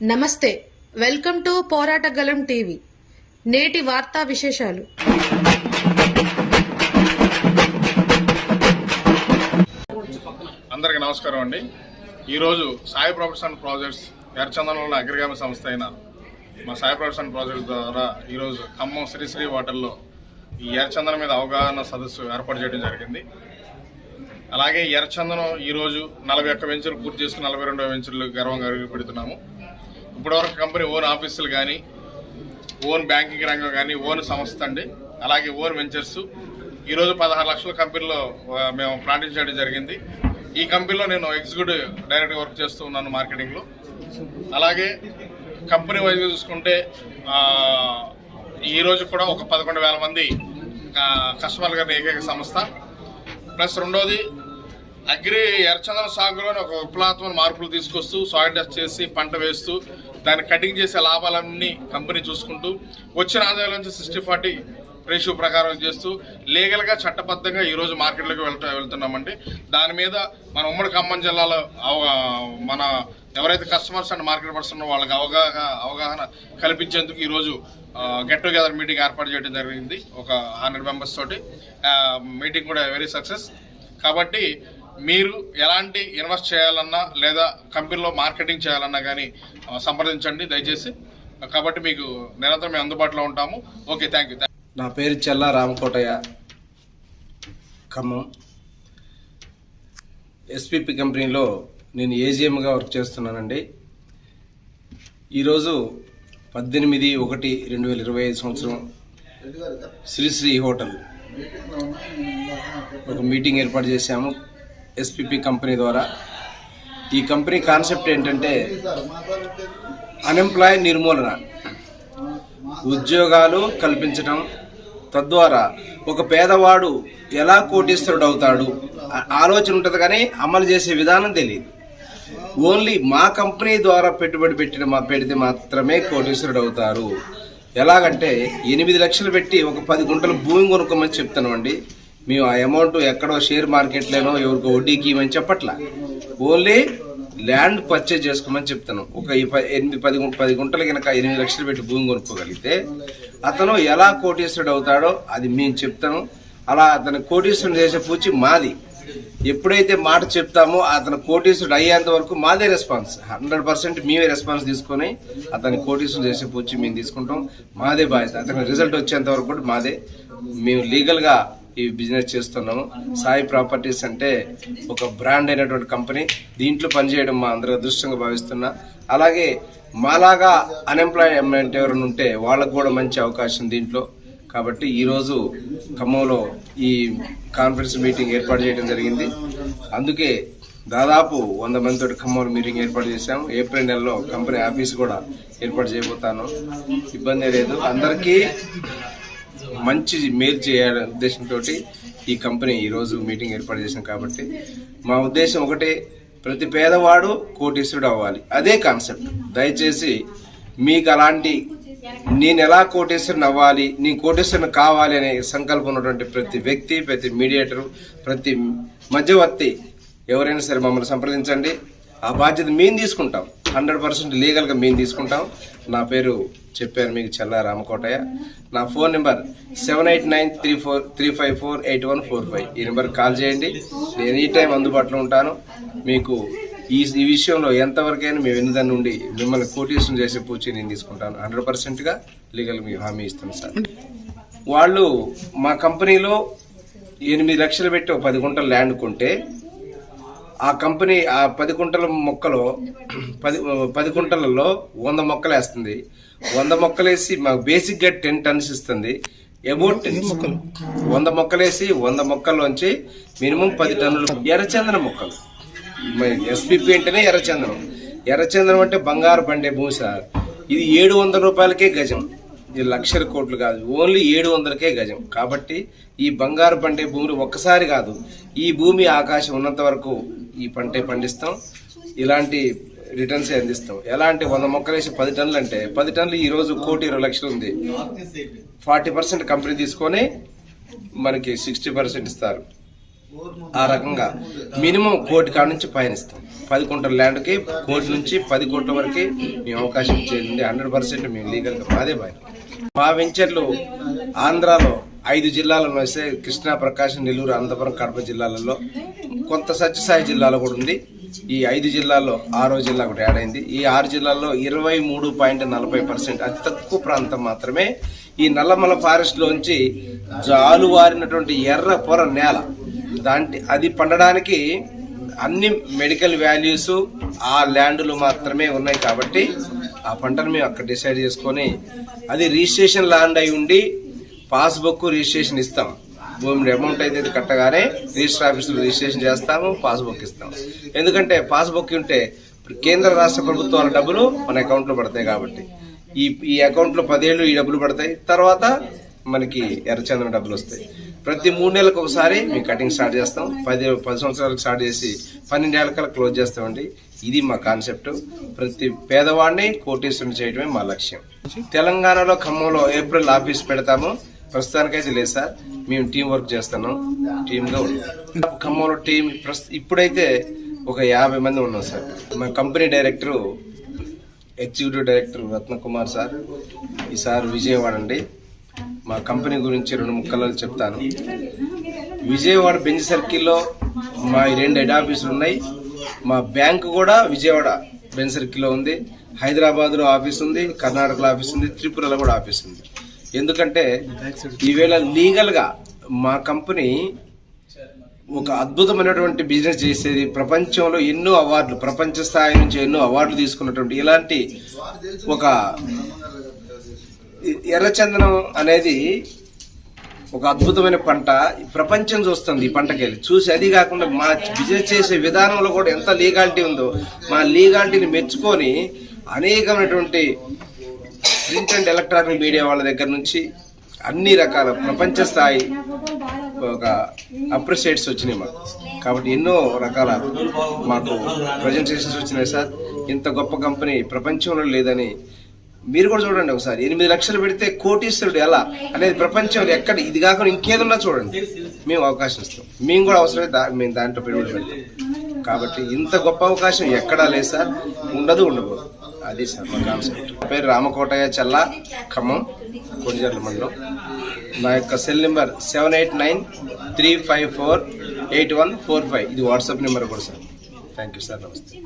నమస్తే welcome to పోరాటగలం TV. నేటి వార్తా విశేషాలు. అందరికీ నమస్కారం అండి. ఈరోజు సాయి ప్రొఫెషన్ ప్రాజెక్ట్స్ ఎర్చందనంలో అగ్రగామి సంస్థ అయిన మా సాయి ప్రొఫెషన్ ప్రాజెక్ట్ ద్వారా ఈరోజు ఖమ్మం శ్రీశ్రీ వాటర్లో ఈ ఎర్చందనం మీద అవగాహన సదస్సు ఏర్పాటు చేయడం జరిగింది. అలాగే ఎర్రచందనం ఈరోజు నలభై ఒక్క వెంచర్లు పూర్తి చేసుకుని నలభై రెండవ వెంచర్లు గర్వంగా పెడుతున్నాము ఇప్పటివరకు కంపెనీ ఓన్ ఆఫీసులు కానీ ఓన్ బ్యాంకింగ్ రంగం కానీ ఓన్ సంస్థ అండి. అలాగే ఓన్ వెంచర్స్. ఈరోజు పదహారు లక్షల కంపెనీలో మేము ప్లాంటింగ్ చేయడం జరిగింది. ఈ కంపెనీలో నేను ఎగ్జిక్యూటివ్ డైరెక్ట్గా వర్క్ చేస్తూ ఉన్నాను మార్కెటింగ్లో. అలాగే కంపెనీ వైజ్ చూసుకుంటే ఈరోజు కూడా ఒక పదకొండు వేల మంది కస్టమర్లు గారి ఏకైక సంస్థ. ప్లస్ రెండోది అగ్రి ఎర్చందన సాగులోని ఒక విప్లవాత్మక మార్పులు తీసుకొస్తూ సాయిల్ టెస్ట్ చేసి పంట వేస్తూ దాన్ని కటింగ్ చేసే లాభాలన్నీ కంపెనీ చూసుకుంటూ వచ్చిన ఆదాయాల నుంచి సిక్స్టీ ఫార్టీ రేషియో ప్రకారం చేస్తూ లీగల్గా చట్టబద్ధంగా ఈరోజు మార్కెట్లోకి వెళ్తా వెళ్తున్నామండి. దాని మీద మన ఉమ్మడి ఖమ్మం జిల్లాలో మన ఎవరైతే కస్టమర్స్ అండ్ మార్కెట్ పర్సన్ వాళ్ళకి అవగాహన అవగాహన కల్పించేందుకు ఈరోజు గెట్ టుగెదర్ మీటింగ్ ఏర్పాటు చేయడం జరిగింది. ఒక హండ్రెడ్ మెంబర్స్ తోటి. మీటింగ్ కూడా వెరీ సక్సెస్ కాబట్టి మీరు ఎలాంటి ఇన్వెస్ట్ చేయాలన్నా లేదా కంపెనీలో మార్కెటింగ్ చేయాలన్నా కానీ సంప్రదించండి దయచేసి. కాబట్టి మీకు నిరంతరం మేము అందుబాటులో ఉంటాము. ఓకే థ్యాంక్ యూ నా పేరు చెల్లా రామకోటయ్య. ఖమ్మం. ఎస్పిపి కంపెనీలో నేను ఏజిఎంగా వర్క్ చేస్తున్నానండి. ఈరోజు పద్దెనిమిది ఒకటి రెండు వేల ఇరవై ఐదు సంవత్సరం శ్రీశ్రీ హోటల్. ఒక మీటింగ్ ఏర్పాటు చేశాము. ఎస్పిపి కంపెనీ ద్వారా. ఈ కంపెనీ కాన్సెప్ట్ ఏంటంటే అన్ఎంప్లాయ్ నిర్మూలన. ఉద్యోగాలు కల్పించడం తద్వారా ఒక పేదవాడు ఎలా కోటీశ్వరుడు అవుతాడు ఆలోచన ఉంటుంది కానీ అమలు చేసే విధానం తెలియదు ఓన్లీ మా కంపెనీ ద్వారా పెట్టుబడి పెట్టిన మా పెడితే మాత్రమే కోటీశ్వరుడు అవుతారు ఎలాగంటే ఎనిమిది లక్షలు పెట్టి ఒక పది గుంటలు భూమి కొనుక్కోమని చెప్తామండి మేము ఆ అమౌంట్ ఎక్కడో షేర్ మార్కెట్లోనో ఎవరికో వడ్డీకి ఇవ్వమని చెప్పట్లా? ఓన్లీ ల్యాండ్ పర్చేజ్ చేసుకోమని చెప్తాను. ఒక ఎనిమిది పది పది గుంటలు కనుక ఎనిమిది లక్షలు పెట్టి భూమి కొనుక్కోగలిగితే అతను ఎలా కోటీశ్వరుడు అవుతాడో అది మేము చెప్తాను. అలా అతను కోటీశ్వరుడు చేసే పూచి మాది. ఎప్పుడైతే మాట చెప్తామో అతను కోటీశ్వరుడు అయ్యేంత వరకు మాదే రెస్పాన్స్ హండ్రెడ్ పర్సెంట్ మేమే రెస్పాన్స్ తీసుకొని అతని కోటీశ్వరుడు చేసే పూచి మేము తీసుకుంటాం. మాదే బాధ్యత. అతని రిజల్ట్ వచ్చేంత వరకు కూడా మాదే. మేము లీగల్గా ఈ బిజినెస్ చేస్తున్నాము. సాయి ప్రాపర్టీస్ అంటే ఒక బ్రాండ్ అయినటువంటి కంపెనీ దీంట్లో పనిచేయడం మా అందరి అదృష్టంగా భావిస్తున్నా. అలాగే మాలాగా అన్ఎంప్లాయ్మెంట్ ఎవరైనా ఉంటే వాళ్ళకు కూడా మంచి అవకాశం దీంట్లో. కాబట్టి ఈరోజు ఖమ్మంలో ఈ కాన్ఫరెన్స్ మీటింగ్ ఏర్పాటు చేయడం జరిగింది. అందుకే దాదాపు వంద మందితో ఖమ్మంలో మీటింగ్ ఏర్పాటు చేశాం ఏప్రిల్ నెలలో కంపెనీ ఆఫీస్ కూడా ఏర్పాటు చేయబోతాను. ఇబ్బంది లేదు. అందరికీ మంచి మేలు చేయాలనే ఉద్దేశంతో ఈ కంపెనీ ఈరోజు మీటింగ్ ఏర్పాటు చేశాం కాబట్టి మా ఉద్దేశం ఒకటే ప్రతి పేదవాడు కోటీశ్వరుడు అవ్వాలి. అదే కాన్సెప్ట్. దయచేసి మీకు అలాంటి నేను ఎలా కోటేశ్వరుని అవ్వాలి నీ కోటేశ్వరుని కావాలి అనే సంకల్పం ఉన్నటువంటి ప్రతి వ్యక్తి ప్రతి మీడియేటరు ప్రతి మధ్యవర్తి ఎవరైనా సరే మమ్మల్ని సంప్రదించండి. ఆ బాధ్యత మేము తీసుకుంటాం. హండ్రెడ్ పర్సెంట్ లీగల్గా మేము తీసుకుంటాం. నా పేరు చెప్పారు మీకు చల్ల రామకోటయ్య. నా phone number seven eight nine three four three five four eight one four five. ఈ నెంబర్ కాల్ చేయండి. నేను ఎనీ టైం అందుబాటులో ఉంటాను. మీకు ఈ ఈ విషయంలో ఎంతవరకైనా మేము ఎన్నిదాని నుండి మిమ్మల్ని కోటేషన్ చేసే పూచి నేను తీసుకుంటాను. హండ్రెడ్ పర్సెంట్గా లీగల్ మీకు హామీ ఇస్తాను సార్. వాళ్ళు మా కంపెనీలో ఎనిమిది లక్షలు పెట్టి ఒక పది గుంటలు ల్యాండ్ కొంటే ఆ కంపెనీ ఆ పది కుంటల మొక్కలో పది పది కుంటలలో వంద మొక్కలు వేస్తుంది వంద మొక్కలేసి మాకు బేసిక్గా టెన్ టన్స్ ఇస్తుంది. అబౌట్ టెన్ వంద మొక్కలేసి వంద మొక్కల్లోంచి మినిమం పది టన్నులు ఎర్రచందన మొక్కలు. ఎస్పీపీ అంటేనే ఎర్రచందనం. ఎర్రచందనం అంటే బంగారు పండే భూమి సార్. ఇది ఏడు వందల రూపాయలకే గజం. ఇది లక్షల కోట్లు కాదు ఓన్లీ ఏడు వందలకే గజం. కాబట్టి ఈ బంగారు పండే భూములు ఒక్కసారి కాదు ఈ భూమి ఆకాశం ఉన్నంత వరకు ఈ పంటే పండిస్తాం. ఇలాంటి రిటర్న్స్ అందిస్తాం. ఎలా అంటే వంద మొక్కలు వేసి పది టన్నులు అంటే పది టన్నులు ఈ రోజు కోటి ఇరవై లక్షలు ఉంది. ఫార్టీ పర్సెంట్ కంపెనీ తీసుకొని మనకి సిక్స్టీ పర్సెంట్ ఇస్తారు. ఆ రకంగా మినిమం కోటి కాడ నుంచి పయనిస్తాం. పది కుంటల ల్యాండ్కి కోటి నుంచి పది కోట్ల వరకు మేము అవకాశం చేయండి హండ్రెడ్ పర్సెంట్ మేము లీగల్గా మాదే భయం మా వెంచర్లు ఆంధ్రాలో ఐదు జిల్లాలలో వస్తే కృష్ణా ప్రకాశం నెల్లూరు అనంతపురం కడప జిల్లాలలో కొంత సత్యసాయి జిల్లాలో కూడా ఉంది. ఈ ఐదు జిల్లాల్లో ఆరో జిల్లా కూడా యాడ్ అయింది. ఈ ఆరు జిల్లాల్లో ఇరవై మూడు పాయింట్ నలభై పర్సెంట్ అతి తక్కువ ప్రాంతం మాత్రమే ఈ నల్లమల ఫారెస్ట్లోంచి జాలువారినటువంటి ఎర్ర పొర నేల దాంట్ అది పండడానికి అన్ని మెడికల్ వాల్యూస్ ఆ ల్యాండ్లు మాత్రమే ఉన్నాయి కాబట్టి ఆ పంటను మేము అక్కడ డిసైడ్ చేసుకొని అది రిజిస్ట్రేషన్ ల్యాండ్ అయి ఉండి పాస్బుక్ రిజిస్ట్రేషన్ ఇస్తాం. భూమి అమౌంట్ అయితే కట్టగానే రిజిస్టర్ ఆఫీసులో రిజిస్ట్రేషన్ చేస్తాము పాస్బుక్ ఇస్తాం. ఎందుకంటే పాస్బుక్ ఉంటే కేంద్ర రాష్ట్ర ప్రభుత్వాల డబ్బులు మన అకౌంట్లో పడతాయి కాబట్టి. ఈ ఈ అకౌంట్లో పదేళ్ళు ఈ డబ్బులు పడతాయి. తర్వాత మనకి ఎర్రచందనం డబ్బులు వస్తాయి. ప్రతి మూడు నెలలకు ఒకసారి మేము కటింగ్ స్టార్ట్ చేస్తాం. పది పది సంవత్సరాలకు స్టార్ట్ చేసి పన్నెండేళ్ళకల్లా క్లోజ్ చేస్తామండి. ఇది మా కాన్సెప్ట్. ప్రతి పేదవాడిని కోటీశ్వరుని చేయడమే మా లక్ష్యం. తెలంగాణలో ఖమ్మంలో ఏప్రిల్ ఆఫీస్ పెడతాము. ప్రస్తుతానికైతే లేదు సార్. మేము టీం వర్క్ చేస్తున్నాం. టీమ్గా ఉన్నాం. ఖమ్మంలో టీం ఇప్పుడైతే ఒక యాభై మంది ఉన్నాం సార్. మా company director executive director Ratnakumar sir. ఈ సార్ విజయవాడ అండి. మా కంపెనీ గురించి రెండు ముక్కలు చెప్తాను. విజయవాడ బెంచ్ సర్కిల్లో మా ఈ రెండు హెడ్ ఆఫీసులు ఉన్నాయి. మా బ్యాంక్ కూడా విజయవాడ బెంచ్ సర్కిల్లో ఉంది. హైదరాబాద్లో ఆఫీస్ ఉంది కర్ణాటకలో ఆఫీస్ ఉంది త్రిపురలో కూడా ఆఫీస్ ఉంది. ఎందుకంటే ఈవేళ లీగల్గా మా కంపెనీ ఒక అద్భుతమైనటువంటి బిజినెస్ చేసేది. ప్రపంచంలో ఎన్నో అవార్డులు ప్రపంచ స్థాయి నుంచి ఎన్నో అవార్డులు తీసుకున్నటువంటి ఇలాంటి ఒక ఎర్రచందనం అనేది ఒక అద్భుతమైన పంట. ప్రపంచం చూస్తుంది ఈ పంటకెళ్ళి చూసి అది కాకుండా మా బిజినెస్ చేసే విధానంలో కూడా ఎంత లీగాలిటీ ఉందో మా లీగాలిటీని మెచ్చుకొని అనేకమైనటువంటి ప్రింట్ అండ్ ఎలక్ట్రానిక్ మీడియా వాళ్ళ దగ్గర నుంచి అన్ని రకాల ప్రపంచ స్థాయి ఒక అప్రిషియేట్స్ వచ్చినాయి మాకు. కాబట్టి ఎన్నో రకాల మాకు ప్రజెంటేషన్స్ వచ్చినాయి సార్. ఇంత గొప్ప కంపెనీ ప్రపంచంలో లేదని మీరు కూడా చూడండి ఒకసారి. ఎనిమిది లక్షలు పెడితే కోటీశ్వరుడు ఎలా? అనేది ప్రపంచంలో ఎక్కడ? ఇది కాకుండా ఇంకేదన్నా చూడండి. మేము అవకాశం ఇస్తాం. మేము కూడా అవసరమైతే మేము దాంట్లో పెట్టుబడి పెడతాం. కాబట్టి ఇంత గొప్ప అవకాశం ఎక్కడా లేదు సార్. ఉండదు ఉండదు అది సార్ మా కాన్సెప్ట్. పేరు రామకోటయ్య చల్ల ఖమ్మం కొనిజర్ల మండలం. నా యొక్క cell number seven eight nine three five four eight one four five. ఇది వాట్సాప్ నెంబర్ కూడా సార్. Thank you sir. నమస్తే.